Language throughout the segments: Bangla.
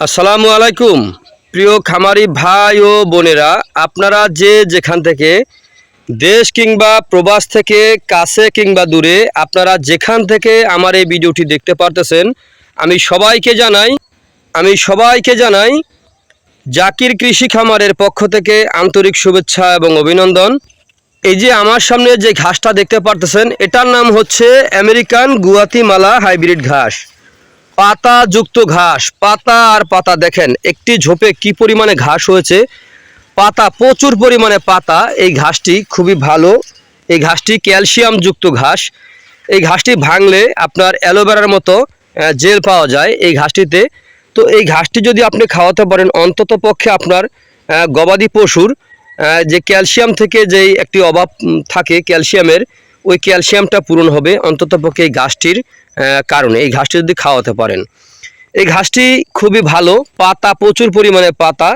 আসসালামু আলাইকুম, প্রিয় খামারি ভাই ও বোনেরা, আপনারা যে যেখান থেকে দেশ কিংবা প্রবাস থেকে কাছে কিংবা দূরে, আপনারা যেখান থেকে আমার এই ভিডিওটি দেখতে পারতেছেন, আমি সবাইকে জানাই, আমি সবাইকে জানাই জাকির কৃষি খামারের পক্ষ থেকে আন্তরিক শুভেচ্ছা এবং অভিনন্দন। এই যে আমার সামনে যে ঘাসটা দেখতে পারতেছেন, এটার নাম হচ্ছে আমেরিকান গুয়াতিমালা হাইব্রিড ঘাস। পাতা যুক্ত ঘাস। পাতা আর পাতা, দেখেন, একটি ঝোপে কি পরিমাণে ঘাস হয়েছে? পাতা, প্রচুর পরিমাণে পাতা। এই ঘাসটি খুবই ভালো। এই ঘাসটি ক্যালসিয়াম যুক্ত ঘাস। এই ঘাসটি ভাঙলে আপনার অ্যালোভেরার মতো জেল পাওয়া যায় এই ঘাসটিতে। তো এই ঘাসটি যদি আপনি খাওয়াতে পারেন, অন্তত পক্ষে আপনার গবাদি পশুর যে ক্যালসিয়াম থেকে যেই একটি অভাব থাকে ক্যালসিয়ামের ওই ক্যালসিয়ামটা পূরণ হবে অন্তত পক্ষে এই ঘাসটির কারণে। এই ঘাসটি যদি খাওয়াতে পারেন। এই ঘাসটি খুবই ভালো, পাতা, প্রচুর পরিমাণে পাতা।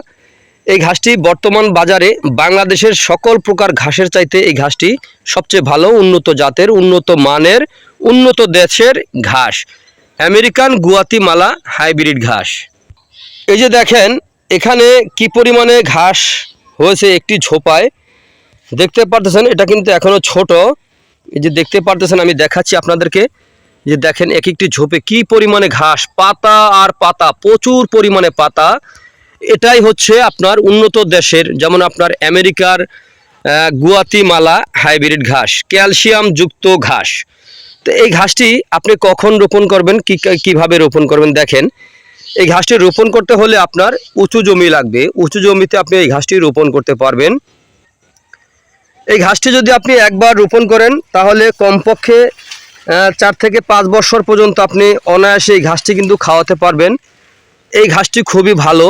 এই ঘাসটি বর্তমান বাজারে বাংলাদেশের সকল প্রকার ঘাসের চাইতে এই ঘাসটি সবচেয়ে ভালো, উন্নত জাতের, উন্নত মানের, উন্নত দেশের ঘাস। আমেরিকান গুয়াতিমালা হাইব্রিড ঘাস। এই যে দেখেন, এখানে কি পরিমাণে ঘাস হয়েছে একটি ঝোপায়। দেখতে পারতেছেন, এটা কিন্তু এখনও ছোট। এই যে দেখতে পারতেছেন, আমি দেখাচ্ছি আপনাদেরকে। যে দেখেন এক একটি ঝোপে কি পরিমাণে ঘাস, পাতা আর পাতা, প্রচুর পরিমাণে পাতা। এটাই হচ্ছে আপনার উন্নত দেশের, যেমন আপনার আমেরিকার গুয়াতিমালা হাইব্রিড ঘাস ক্যালসিয়াম যুক্ত ঘাস। তো এই ঘাসটি আপনি কখন রোপণ করবেন, কি, কীভাবে রোপণ করবেন দেখেন। এই ঘাসটি রোপণ করতে হলে আপনার উঁচু জমি লাগবে। উঁচু জমিতে আপনি এই ঘাসটি রোপণ করতে পারবেন। এই ঘাসটি যদি আপনি একবার রোপণ করেন, তাহলে কমপক্ষে চার থেকে পাঁচ বছর পর্যন্ত আপনি অনায়াসে এই ঘাসটি কিন্তু খাওয়াতে পারবেন। এই ঘাসটি খুবই ভালো।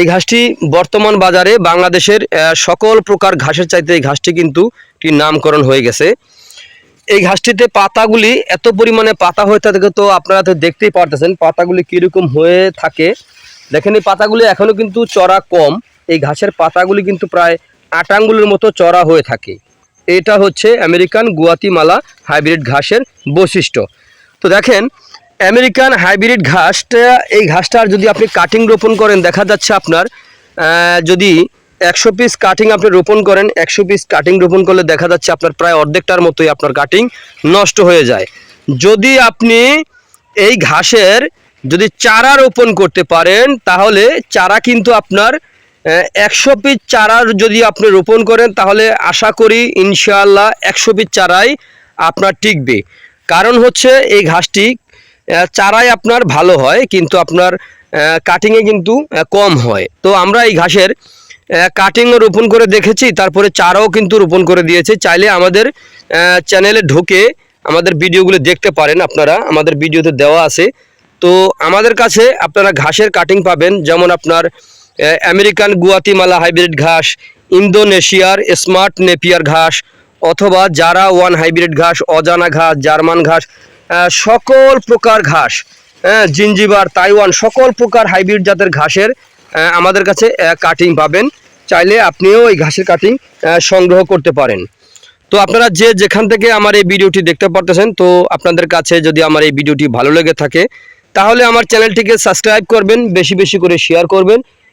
এই ঘাসটি বর্তমান বাজারে বাংলাদেশের সকল প্রকার ঘাসের চাইতে এই ঘাসটি কিন্তু একটি নামকরণ হয়ে গেছে। এই ঘাসটিতে পাতাগুলি এত পরিমাণে পাতা হয়ে থাকে তো আপনারা তো দেখতেই পারতেছেন পাতাগুলি কীরকম হয়ে থাকে। দেখেন এই পাতাগুলি এখনও কিন্তু চড়া কম। এই ঘাসের পাতাগুলি কিন্তু প্রায় আট আঙ্গুলের মতো চড়া হয়ে থাকে। এটা হচ্ছে আমেরিকান গুয়াতিমালা হাইব্রিড ঘাসের বৈশিষ্ট্য। তো দেখেন, আমেরিকান হাইব্রিড ঘাসটা, এই ঘাসটার যদি আপনি কাটিং রোপণ করেন, দেখা যাচ্ছে আপনার যদি একশো পিস কাটিং আপনি রোপণ করেন, একশো পিস কাটিং রোপণ করলে দেখা যাচ্ছে আপনার প্রায় অর্ধেকটার মতোই আপনার কাটিং নষ্ট হয়ে যায়। যদি আপনি এই ঘাসের যদি চারা রোপণ করতে পারেন, তাহলে চারা কিন্তু আপনার একশো পিস চারার যদি আপনি রোপণ করেন, তাহলে আশা করি ইনশাআল্লাহ একশো পিস চারাই আপনার টিকবে। কারণ হচ্ছে এই ঘাসটি চারাই আপনার ভালো হয়, কিন্তু আপনার কাটিংয়ে কিন্তু কম হয়। তো আমরা এই ঘাসের কাটিংও রোপণ করে দেখেছি, তারপরে চারাও কিন্তু রোপণ করে দিয়েছে। চাইলে আমাদের চ্যানেলে ঢুকে আমাদের ভিডিওগুলো দেখতে পারেন আপনারা, আমাদের ভিডিওতে দেওয়া আছে। তো আমাদের কাছে আপনারা ঘাসের কাটিং পাবেন, যেমন আপনার আমেরিকান গুয়াতিমালা হাইব্রিড ঘাস, ইন্দোনেশিয়ার স্মার্ট নেপিয়ার ঘাস, অথবা জারা ওয়ান হাইব্রিড ঘাস, অজানা ঘাস, জার্মান ঘাস সকল প্রকার ঘাস হ্যাঁ জিঞ্জিবার, তাইওয়ান, সকল প্রকার হাইব্রিড জাতের ঘাসের আমাদের কাছে কাটিং পাবেন। চাইলে আপনিও এই ঘাসের কাটিং সংগ্রহ করতে পারেন। তো আপনারা যে যেখান থেকে আমার এই ভিডিওটি দেখতে পারতেছেন, তো আপনাদের কাছে যদি আমার এই ভিডিওটি ভালো লেগে থাকে, তাহলে আমার চ্যানেলটিকে সাবস্ক্রাইব করবেন, বেশি বেশি করে শেয়ার করবেন।